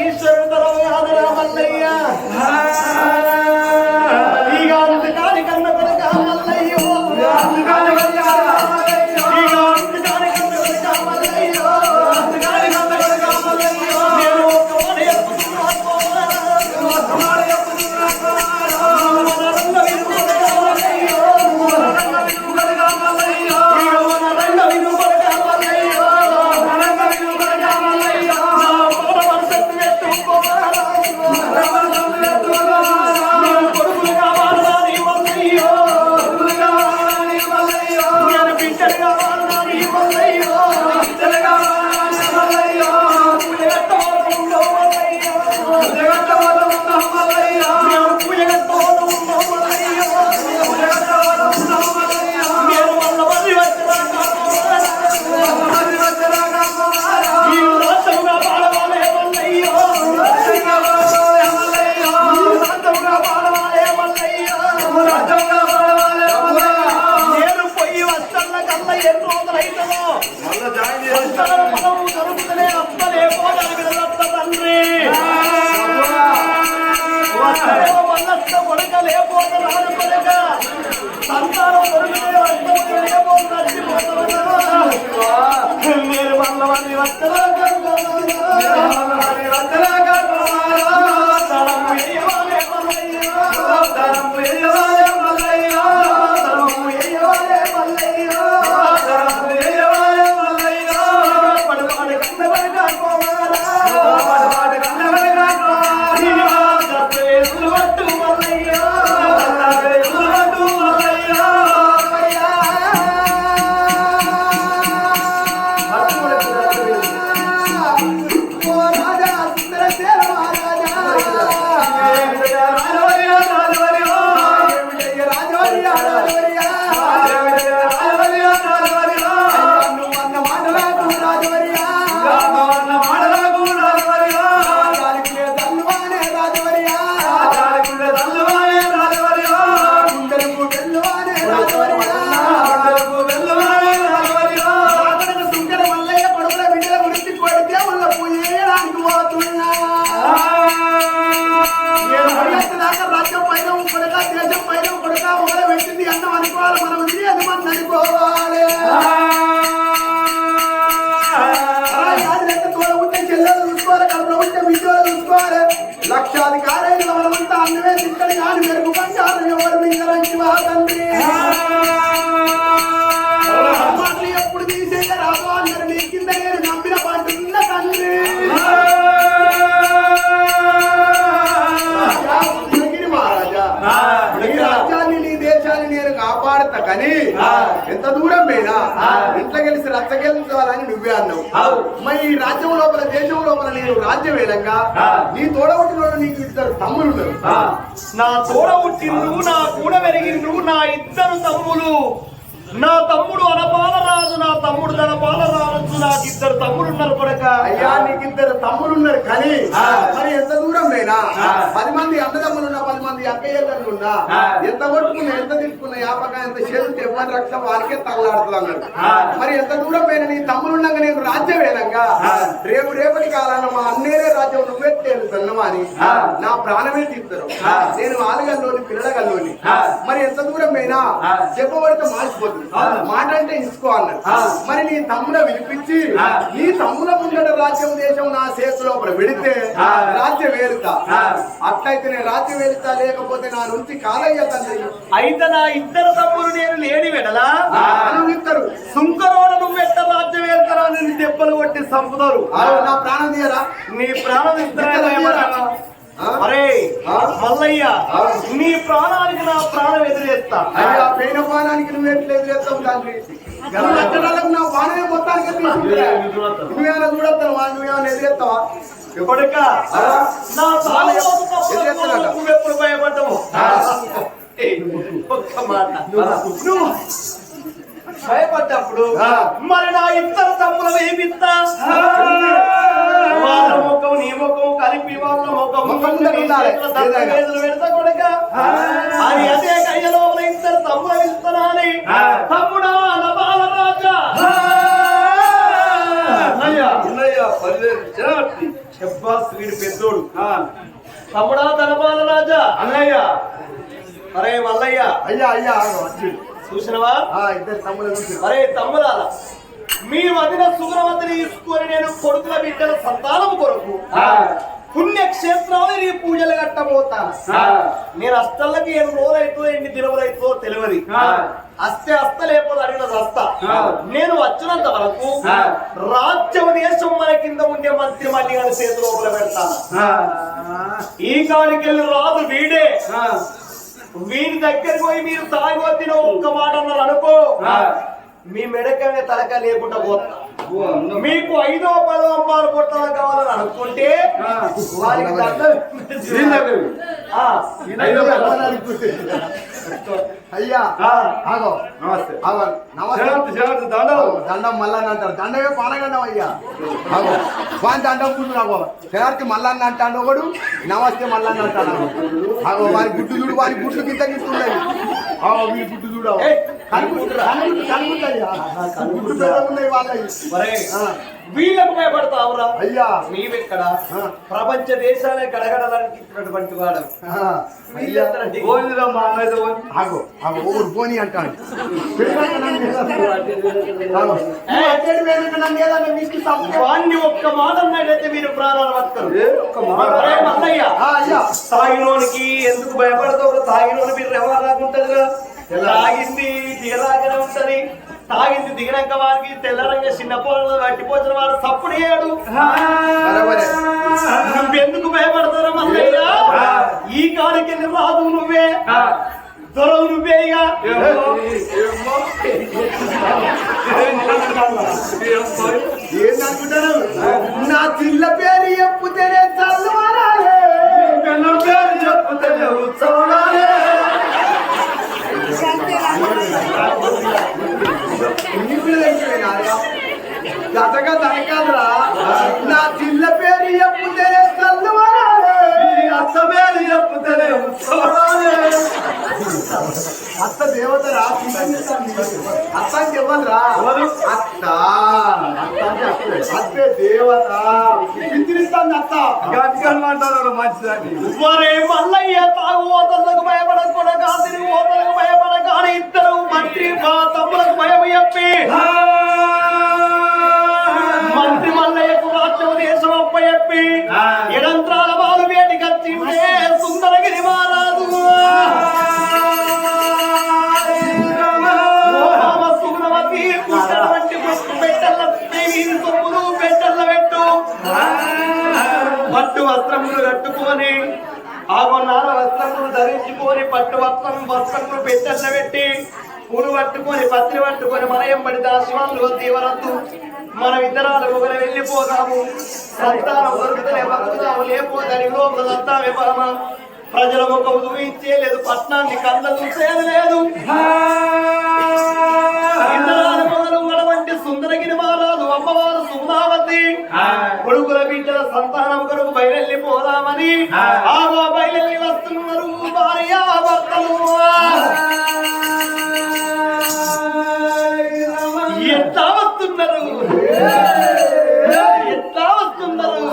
పోరునే కూడా ఈశ్వరుడు తరం కాదురా 만났다 ఇంట్లో గెలిచి రచ్చ గెలిచాలని నువ్వే అన్నావు. మరి ఈ రాజ్యం లోపల దేశం లోపల నేను రాజ్యం వేలంగా నీ తోడబుట్టిన నీకు ఇద్దరు తమ్ములు నా తోడ పుట్టిండ్రు నా కూడ పెరిగిండ్రు నా ఇద్దరు తమ్ములు నా తమ్ముడు అనపాలరాజు నా తమ్ముడు ధనపాలరాజు నాకు ఇద్దరు తమ్ముడు ఉన్నారు కొడక. అయ్యా నీకు ఇద్దరు తమ్ములు ఉన్నారు కానీ మరి ఎంత దూరం పోయినా పది మంది అన్నదమ్ములు ఉన్నా పది మంది అక్కయ్యలు ఉన్నా ఎంత కొట్టుకున్నా ఎంత తిట్టుకున్నా యాపక ఎంత చేస్తుంటే ఎవరి రక్తం వారికే తగలాడుతున్నాడు మరి ఎంత దూరం పోయినా నీ తమ్ములు ఉండగా నేను రాజ్యం వేలంగా రేపు రేపటి కాలంలో మా అన్నేరే రాజ్యం నువ్వే తేలుతున్నావా అని నా ప్రాణమే తీస్తారు. నేను ఆలుగల్లోని పిల్లగల్లోని మరి ఎంత దూరం పోయినా చెప్పబడితే మార్చిపోతుంది. మాట అంటే ఇసుకో అన్నాడు మరి నీ తమ్ముడ వినిపించి నీ తమ్ముల ముందట రాజ్యం దేశం నా చేతిలో పెడితే రాజ్యం వేరుతా. అట్లయితే నేను రాజ్యం వేరుతా లేకపోతే నా నుంచి కాలయ్య తండ్రి. అయితే నా ఇద్దరు తమ్ముడు నేను లేని వెడలా? సుంకరోడ నువ్వు ఎట్ట రాజ్యం వెళ్తారా నేను దెబ్బలు కొట్టి చంపుతారు. నా ప్రాణం తీయరా? నీ ప్రాణం ఆ? అరే? మల్లయ్య? నీ ప్రాణానికి నా ప్రాణం ఎదురేస్తా. అయ్యా పోయిన పానానికి నువ్వు ఎట్లా ఎదురేస్తావు తండ్రి. నా మొత్తానికి నువ్వేమైనా నువ్వేమైనా ఎదురేస్తావా? భయపడ్డావు? ఒక్క మాట. నువ్వు భయపడ్డప్పుడు. మరి నా ఇద్దరు తమ్ముల వేపిస్తా. వాళ్ళ ముఖం నీ ముఖం కలిపి వాళ్ళ ముఖం కొడుక. అని అదే కయ్యలో ఉన్న ఇద్దరు తమ్ముల ఇస్తున్నాని తమ్ముడా నా బాల రాజా. అయ్యా చెప్పాస్ వీడు పెద్దోడు. తమ్ముడా ధనపాల రాజా. అన్నయ్య. అరే మల్లయ్య. అయ్యా అయ్యా. చూసినవా? ఆ, ఇద్దరు తమ్ముడు అరే తమ్ముడాల మీ వదిన సుగ్రవతిని తీసుకొని నేను కొడుకుల బిడ్డల సంతానము కొరకు పుణ్యక్షేత్రాలు నీ పూజలు కట్టబోతాను నేను అస్తలకి ఎన్ని రోజులు అవుతుందో ఎన్ని దినములు అవుతుందో తెలియదు అస్తే అస్త లేకపోతే అడిగిన అస్త. నేను వచ్చినంత వరకు రాజ్యం దేశం మన కింద ఉండే మంత్రి మళ్ళీ గారి చేతి లోపల పెడతాను ఈ కాడికి రాదు వీడే. వీడి దగ్గరికి పోయి మీరు తాగొద్దిన ఒక్క మాట అన్నారు అనుకో. మీ మెడకనే తలక లేకుండా పోతా. మీకు ఐదో పదో అమ్మారు పుట్టాల కావాలని అనుకుంటే వారికి అయ్యో. ఆగో. నమస్తే. ఆగో దండం. మల్లన్న అంటారు. దండమే పానగండం అయ్యా. ఆగో వాని దండం గుడ్డు నాకు శరార్తి మల్లన్న అంటాడు ఒకడు నమస్తే మల్లన్న అంటాడు ఆగో వారి గుడ్డు చూడు వారి గుడ్లు కింద ఆగో వీరి గుడ్డు చూడు వీళ్ళకు భయపడతావురా అయ్యా. నీవెక్కడ. ప్రపంచ దేశాలే గడగడడానికి ఇచ్చినటువంటి వాడు. ఆగో ఆగో ఊరు పోని అంటాడు. వాణ్ణి ఒక్క మాట అన్నట్లయితే మీరు ప్రాణాలు బతకరు ఒక్క మాట ఆ, అయ్యా. తాగినోనికి ఎందుకు భయపడతావు తాగినోని మీరు ఎవరాకుంటదిగా తాగింది దిగలాగానే ఉంటది తాగింది దిగినాక వారికి తెల్లరంగా చిన్న పొలంలో కట్టిపోచిన వాడు సప్పుడు చేయడు. నువ్వెందుకు భయపడతారా మల్లయ్య ఈ కాడికి రాదు నువ్వే దొరవు నువ్వే ఇక ఏందనుకుంటారు నా చిల్ల దేవతరా అత్త. అంటే ఎవరు? అత్త. అత్త దేవత. పిచ్చిరిస్తాంది అత్త. గట్టిగా మాట్లాడారు మంచిదని మరే మల్లయ్య తాగు ఓతలకు భయపడకుండా కాదు ఓతలకు భయపడక అని ఇద్దరు మంత్రి మా తమ్ములకు భయం చెప్పి మంత్రి మల్లయ్యకు రాజ్యం దేశం అప్ప చెప్పి వస్త్రములు కట్టుకొని ఆగొన్నార వస్త్రములు ధరించుకొని పట్టు వస్త్రం వస్త్రములు పెట్టెల్ల పెట్టి పూలు పట్టుకొని పత్రి పట్టుకొని మన ఎంబడి దాశివాళ్ళు తీవరద్దు మనం ఇద్దరాలు ఒకరు వెళ్ళిపోదాము. సంతానం దొరుకుతలే బతుకుతాము లేకపోతే లోపల సంతామే పరమ. ప్రజల ముఖం చూయించే లేదు పట్నాన్ని కళ్ళ చూసేది లేదు. ఇంద్రాల మొదలు ఉన్నటువంటి సుందరగిరి సుమనావతి కొడుకుల బిడ్డల సంతానం కొరకు బయలుల్లి పోదామని ఆగా బయలుల్లి వస్తున్నారు భార్య భర్తలు. ఎట్లా వస్తున్నారు? ఎట్లా వస్తున్నారు?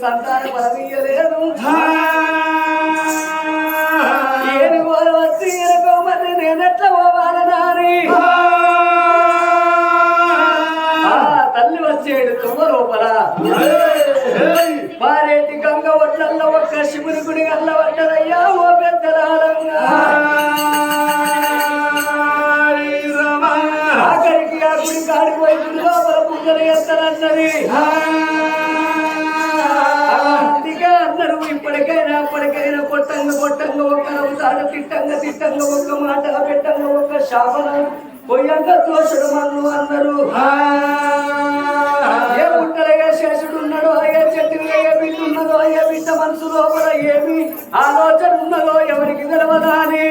సంతాన పదవీయలేదు నవ్వుతాడు తిట్టంగా ఒక్క మాట పెట్టంగా ఒక్క శాపన. పొయ్యంగా దోషుడు మన్ను అందరూ. ఏ పుట్టలుగా శేషుడు ఉన్నాడో ఏ చెట్టు ఏ బిడ్డ ఉన్నదో ఏ బిడ్డ మనసు లోపల ఏమి ఆలోచన ఉన్నదో ఎవరికి తెలవదా అని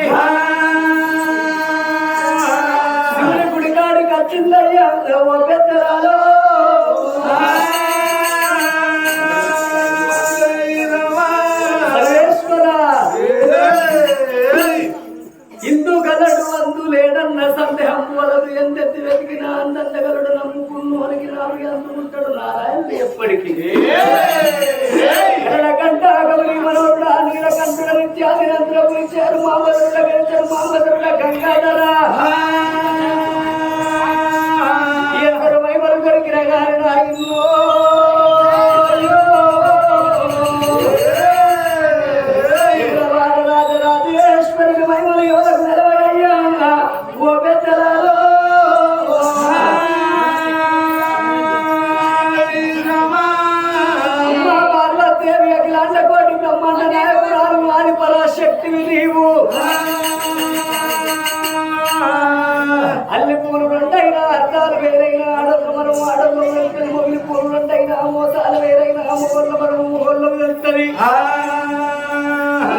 పరాశక్తివి నీవు. అల్లి పూలు రెండైనా అర్థాలు వేరైనా ఆడోళ్ళ మనం ఆడోళ్ళు వెళ్తుంది మొగిలి పూలు రెండైనా మోసాలు వేరైనా మొగోళ్ళ మనం మొగోళ్ళు వెళ్తుంది.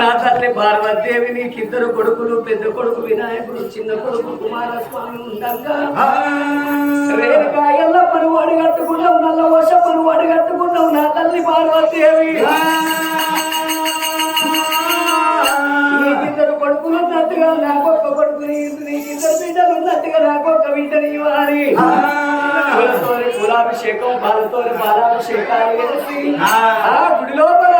నా తల్లి పార్వతీదేవి నీకిద్దరు కొడుకులు పెద్ద కొడుకు వినాయకుడు చిన్న కొడుకు కుమారస్వామి ఉండగా రేణుకా ఎల్లప్పని వాడి కట్టుకున్నావు నల్ల వర్షపని వాడి కట్టుకున్నావు నా తల్లి పార్వతీదేవి. కొడుకులు ఉన్నట్టుగా నాకొక్క కొడుకు నీకిద్దరు బిడ్డలు ఉన్నట్టుగా నాకొక్క బిడ్డని వారి. పూలతోని పూలాభిషేకం పాలతోని పాలాభిషేకాలు చేసి ఆ. గుడి లోపల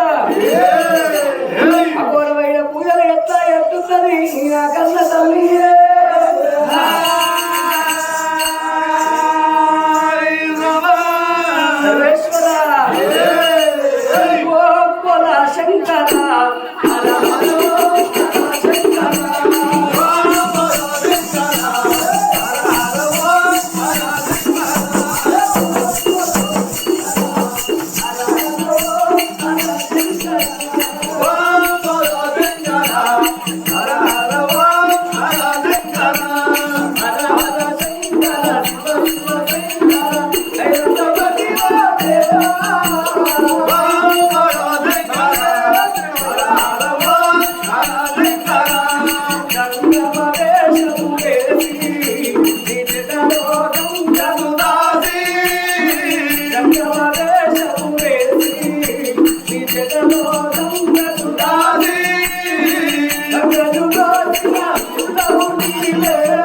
అఘోరమైన పూజలు ఎట్లా ఎత్తుతుంది నా కన్న తల్లి. இல்லை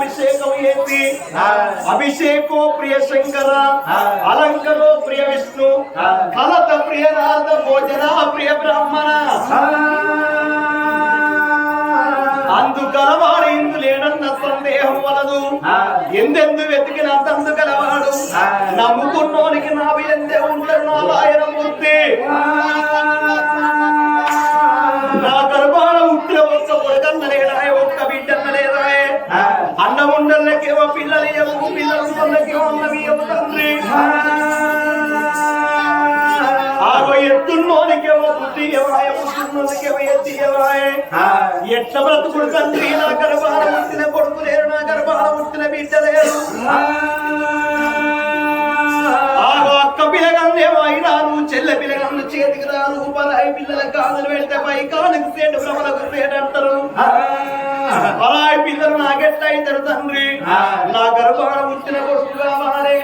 అభిషేకం చేసి అభిషేకో ప్రియ శంకర అలంకరో ప్రియ విష్ణు కలత ప్రియ నాథ భోజన ప్రియ బ్రాహ్మణ. అందుకలవాడు ఇందు లేడన్న సందేహం వలదు. ఎందెందు వెతికిన తందు కలవాడు నమ్ముకున్నోనికి నావి ఎందే ఉంటాడు నా లాయన మూర్తి ఉండలకేమో పిల్లలు ఏమో పిల్లలు ఏమో తండ్రి. ఆగో ఎత్తున్నోనికేమో బుద్ధి ఎవరాయ బుద్ధున్నోనికేమో ఎత్తి ఎవరాయ ఎట్ల బ్రతుకుడు తండ్రి? నా గర్భాల ఉట్టిన కొడుకు లేరు నా గర్భాల ఉట్టిన బిడ్డ లేరు. ఆగో అక్క పిల్లగానేమో అయినారు చెల్లె పిల్లగాను చేతికి రాను పరాయి పిల్లల కాదులు పెడితే పై కానుకు సేటు భ్రమలకు సేటు అంటారు. పరాయి పిల్లలు నాకెట్లా అవుతారు తండ్రి. నా గర్భాన పుట్టిన కొడుకు కావాలి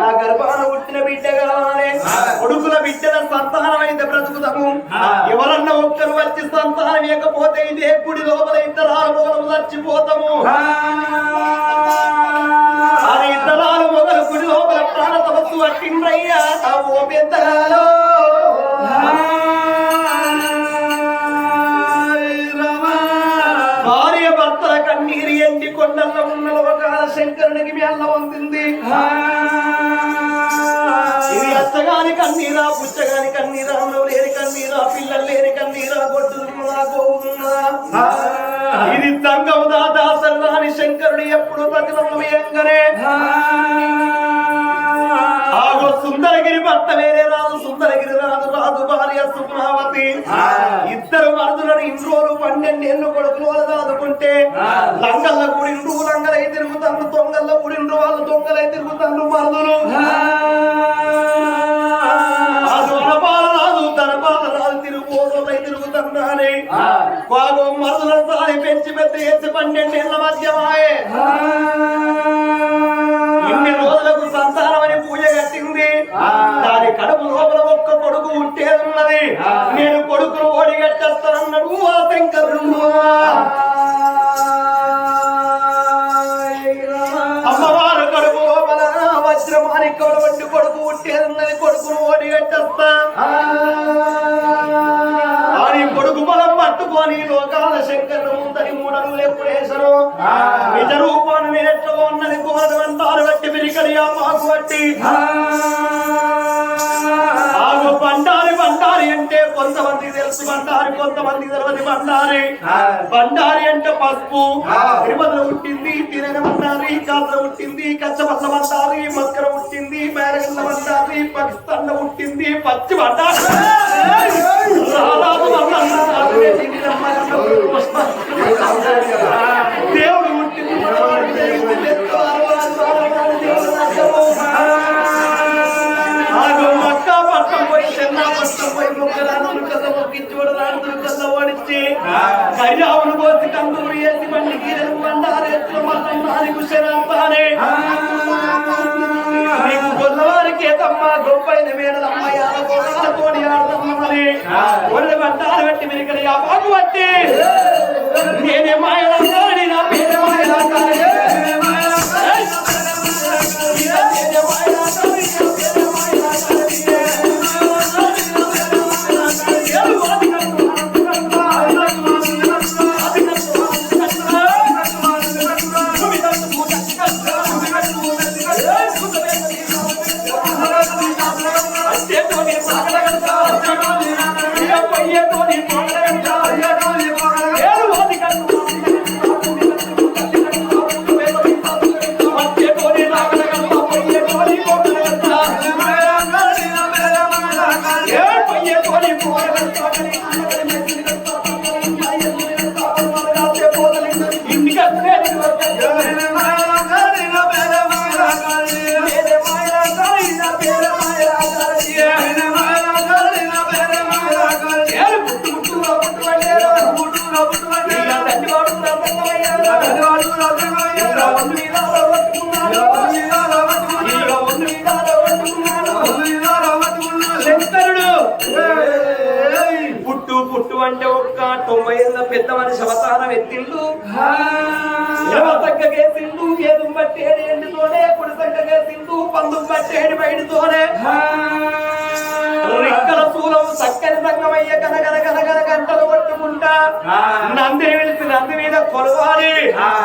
నా గర్భాన పుట్టిన బిడ్డ కావాలి కొడుకుల బిడ్డల సంతానం అయితే బ్రతుకుతాము. ఎవరన్నా ఒక్కరు వచ్చి సంతానం ఇవ్వకపోతే ఇదే గుడి లోపల ఇద్దరు మూలం చచ్చిపోతాము. ఇద్దరాలు మొగలు గుడి లోపల ప్రాణ తపస్సు పట్టిండ్రయ్యా ఓ పెద్దలో ఎండి కొండల్లో ఉన్న లోకాల శంకరునికి మెల్ల వంతుంది ఇది అచ్చగాని కన్నీరా పుచ్చగాని కన్నీరా అన్నం లేని కన్నీరా పిల్లలు లేని కన్నీరా గొడ్డున్నదా గోవున్నదా ఇది తంగం దాదాసల్లాని శంకరుడు ఎప్పుడు ప్రతిబింబయంగానే ఆగో సుందరగిరి భర్త వేరే భార్య ఇద్దరు మరుదులను ఇంట్లోలు పన్నెండు ఎన్ను కొడుకులు వాళ్ళు దాదుకుంటే లంగల్ల కూడిండ్రు లంగలై తిరుగుతాను దొంగల్ల కూడిండ్రు వాళ్ళు దొంగలై తిరుగుతాను మరుదులు. మరుదులను సారి పెంచి పెద్ద ఎత్తి పన్నెండు ఏళ్ళ మధ్యమాయే. ఇన్ని రోజులకు సంతానం అని పూజ కట్టింది. దాని కడుపు లోపల కొడుకు ఉట్టేదున్నది. నేను కొడుకును ఓడి కట్టేస్తానన్నాడు ఆ శంకరుడు. అమ్మవారు కడుపు లోపల వజ్రమాని కొడవట్టి కొడుకు ఉట్టేదున్నది కొడుకును ఓడి కట్టేస్తా అని కొడుకు బలం పట్టుకొని లోకాల శంకరుడు ముందరి మూడలు ఎప్పుడేసరు నిజ రూపాన్ని నేర్చుకో ఉన్నది కోరమంటారు బట్టి పిరికలి ఆ మాకు బట్టి తెలుసు బండారి కొంతమంది తెలియదు బండారి బండారి అంటే పసుపు తిరుమల పుట్టింది తిరగ బండారి కాత్ర పుట్టింది కచ్చపల్ల బండారి మస్కర పుట్టింది బేరగల్ల బండారి పాకిస్తాన్లో పుట్టింది పచ్చి బండారి బండారి ఓడించి కయ్యావును పోసి కందూరు వేసి బండి గీరలు మతం నాలుగు శరాస్తానే నీకు కొన్నవారికి ఏదమ్మ గొప్పైన మేడలమ్మ యాల కోడి ఆడదమ్మని. ఒళ్ళు బండారు పెట్టి మీరు ఇక్కడ యాపాకు పట్టి. నేనే మాయలంగాని కొలవాలి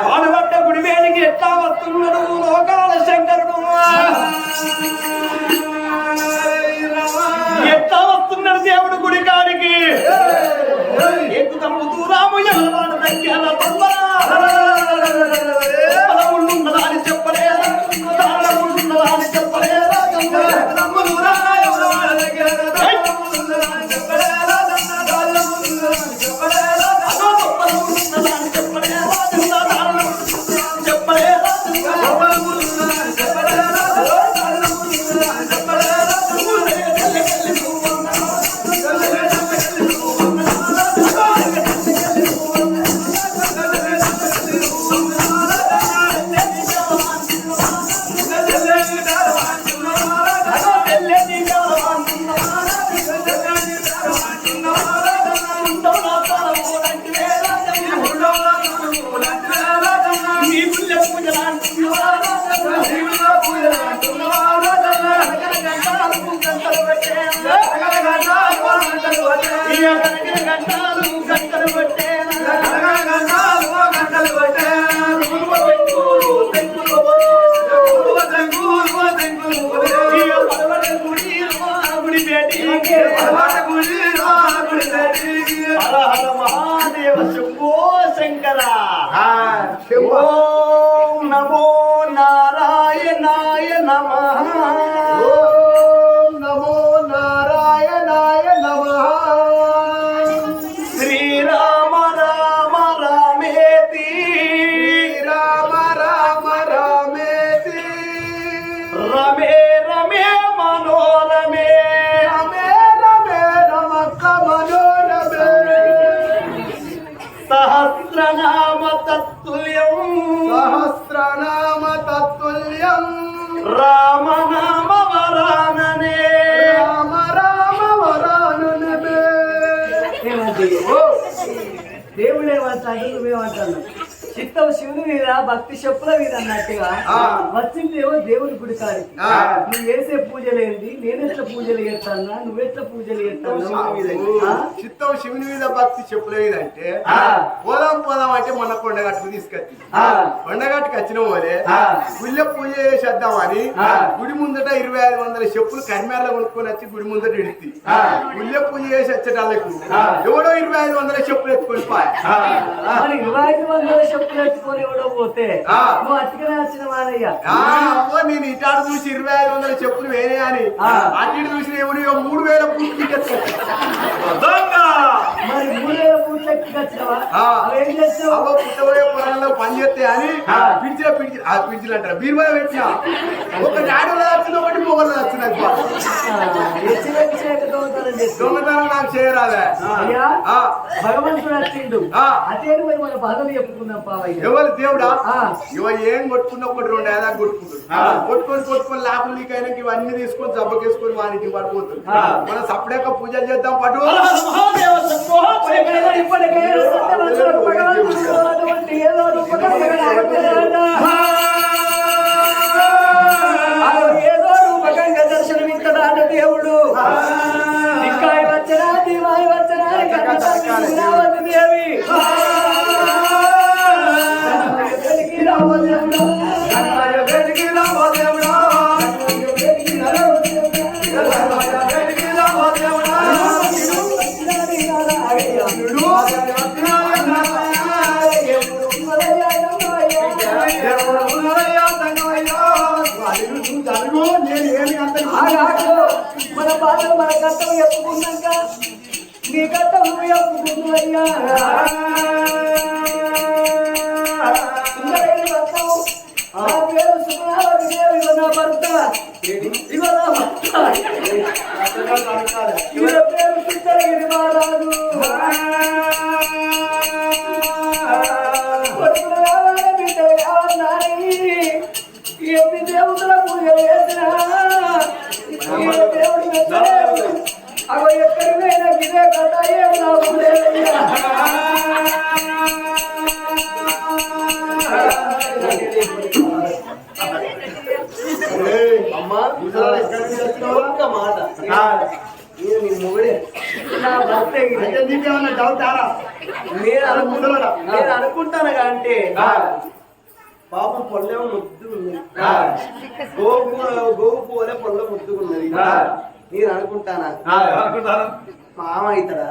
పాడుపడ్డ గుడి వేడికి ఎట్లా వస్తున్నాడు లోకాల శంకరుడు? ఎట్లా వస్తున్నాడు దేవుడు గుడి కాడికి? ఎక్కుతము దూరాము ఎవరు? దేవుడు ఏమంటాడు నువ్వేమంటాను చిత్తం శివుని మీద భక్తి చెప్పుల మీద అన్నట్టుగా. వచ్చిందేమో దేవుడి గుడి కాడికి. నువ్వు చేసే పూజలు ఏంటి నేనెట్లా పూజలు చేస్తానా నువ్వెట్లా పూజలు చేస్తానా ఆ? చిత్తం శివుని మీద భక్తి చెప్పలేదంటే ఆ. పోదాం పోదాం అంటే మొన్న కొండగట్టుకు తీసుకొచ్చి. కొండగట్టుకు వచ్చిన పోలే ఆ. గుళ్ళె పూజ చేసేద్దామని. గుడి ముందట ఇరవై ఐదు వందల చెప్పులు కరిమేరలో కొనుక్కొని వచ్చి గుడి ముందట ఎడితి. గుళ్ళె పూజ చేసి వచ్చేటాళ్ళకు. ఎవడో ఇరవై ఐదు వందల చెప్పులు ఎత్తుకొని పాయ ఇరవై ఐదు వందల చెప్పులు ఎవడో పోతే. నువ్వు వచ్చిన వాడయ్యా. అమ్మో నేను ఇటాడు చూసి ఇరవై ఐదు వందల చెప్పులు వేరే అని. అటు చూసి ఎవడు మూడు వేల పూర్తి మరి మూడు వేల పుట్టబోయే పొలంలో పని చేస్తే అని ఆ. పిడిచిన పిడిచి ఆ పిడిచిలు అంటారు? బీరువా పెట్టిన. ఒక డాడీలో వచ్చింది ఒకటి మొగల్లో వచ్చింది అది బాగా. ఎచ్చి వెచ్చి దొంగతనం చేస్తావు దొంగతనం నాకు చేయరాదే. అయ్యా ఆ. భగవంతుడు వచ్చిండు. ఆ. అతేడు పోయి మన బాధలు చెప్పుకుందాం పావయ్య. ఎవరు దేవుడా. ఇవ ఏం కొట్టుకున్న ఒకటి రెండు ఏదా కొట్టుకుంటాడు కొట్టుకొని కొట్టుకొని లాభం నీకు అయినా ఇవన్నీ తీసుకొని జబ్బకేసుకొని వానికి పడిపోతుంది. మనం సపరేట్గా పూజలు చేద్దాం పటు ఏదో రూపకంగా దేవుడు అంత మన బాధలు మన కష్టం చెప్పుకున్నాక నీ కట్టం నువ్వు చెప్పుకుంటున్నాయ్యా సుందరైన భర్తవు. నా పేరు సుగుణావతి దేవి, ఇగో నా భర్త ఇగో నా భర్త ఇగో పేరు చిత్తరగిరి మహారాజు ఎన్ని దేవుతుల పూజ చేసినా ఏ దేవుడు మెచ్చలేదు. ఎక్కడికైనా ఏం లేదయ్యా. అమ్మా ఒక్క మాట నీ మొగుడే నీకేమన్నా డౌట్ ఆరా నేను అరే నేను అనుకుంటాను అంటే పాపం పొల్లెమో ముద్దుగుంది గోపు గోపు పోలే పొల్ల ముద్దుకున్నది నేను అనుకుంటానా? ఆ, అనుకుంటాను. మామ అవుతాడా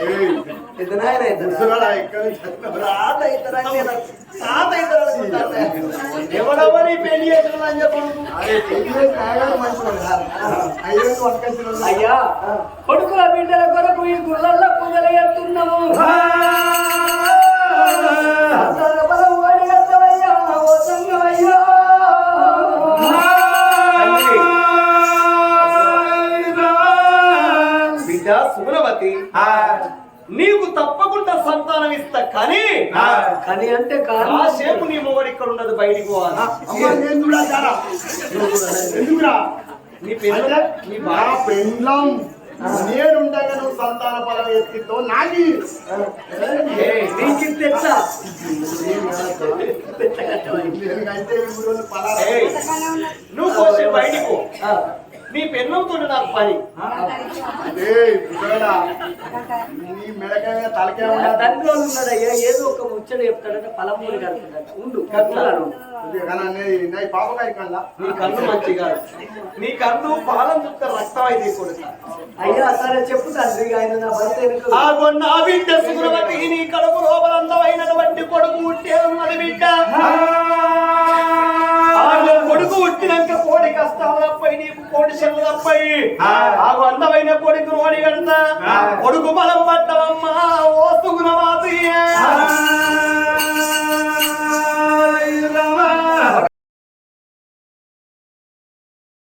ఏయ్, పెద్ద నాయన అవుతాడా ముసలోడా ఎక్కడి నుంచి వచ్చినావు? తాత అవుతాడా నేను తాత అవుతాడా అనుకుంటాను. ఎవడెవరి పెళ్ళి. అయ్యా. కొడుకుల బిడ్డల కొరకు ఈ గుళ్ళల్లో పూజలు చేస్తున్నాము. నీకు తప్పకుండా సంతానం ఇస్తా కానీ కని అంటే కాసేపు నీ మొగడు ఇక్కడ ఉండదు బయటికి పోవాలి. ఎందుకురా నీ పెళ్ళ నీ బాగా పెండ్లం నేనుండగా నువ్వు సంతాన ఫలం ఎత్తితో ఏయ్, నువ్వు బయటికి నీ పెన్నంతో నాకు పని. ఏయ్, పిల్లడా, నీ మెడకాయ మీద తలకాయ నా ఉండదు. తండ్రి వాళ్ళు ఉన్నాడయ్యా ఏదో ఒక ముచ్చట చెప్తాడంటే పలమూరి కలుగుతాడట ఉండు కట్టాను ఇది కానీ నీ- నీ పాపకాయ కల్లా నీ కన్ను మంచి కాదు. నీ కన్ను పాలం చుక్క రక్తం అయితే కొడుకు అయ్యా సరే చెప్పు తండ్రి ఆయన నా భర్త బిడ్డ సుగుణవతి నీ కడుపు కొడుకు పుట్టే ఉన్నది బిడ్డ. ఆ. కొడుకు పుట్టినాక కోడి కష్టాలు తప్పయి నీకు కోడి చెవులు తప్పయి ఆగు అందమైన కొడుకు రోడి కడతా కొడుకు బలం పట్టవమ్మా ఓ సుగుణవాసి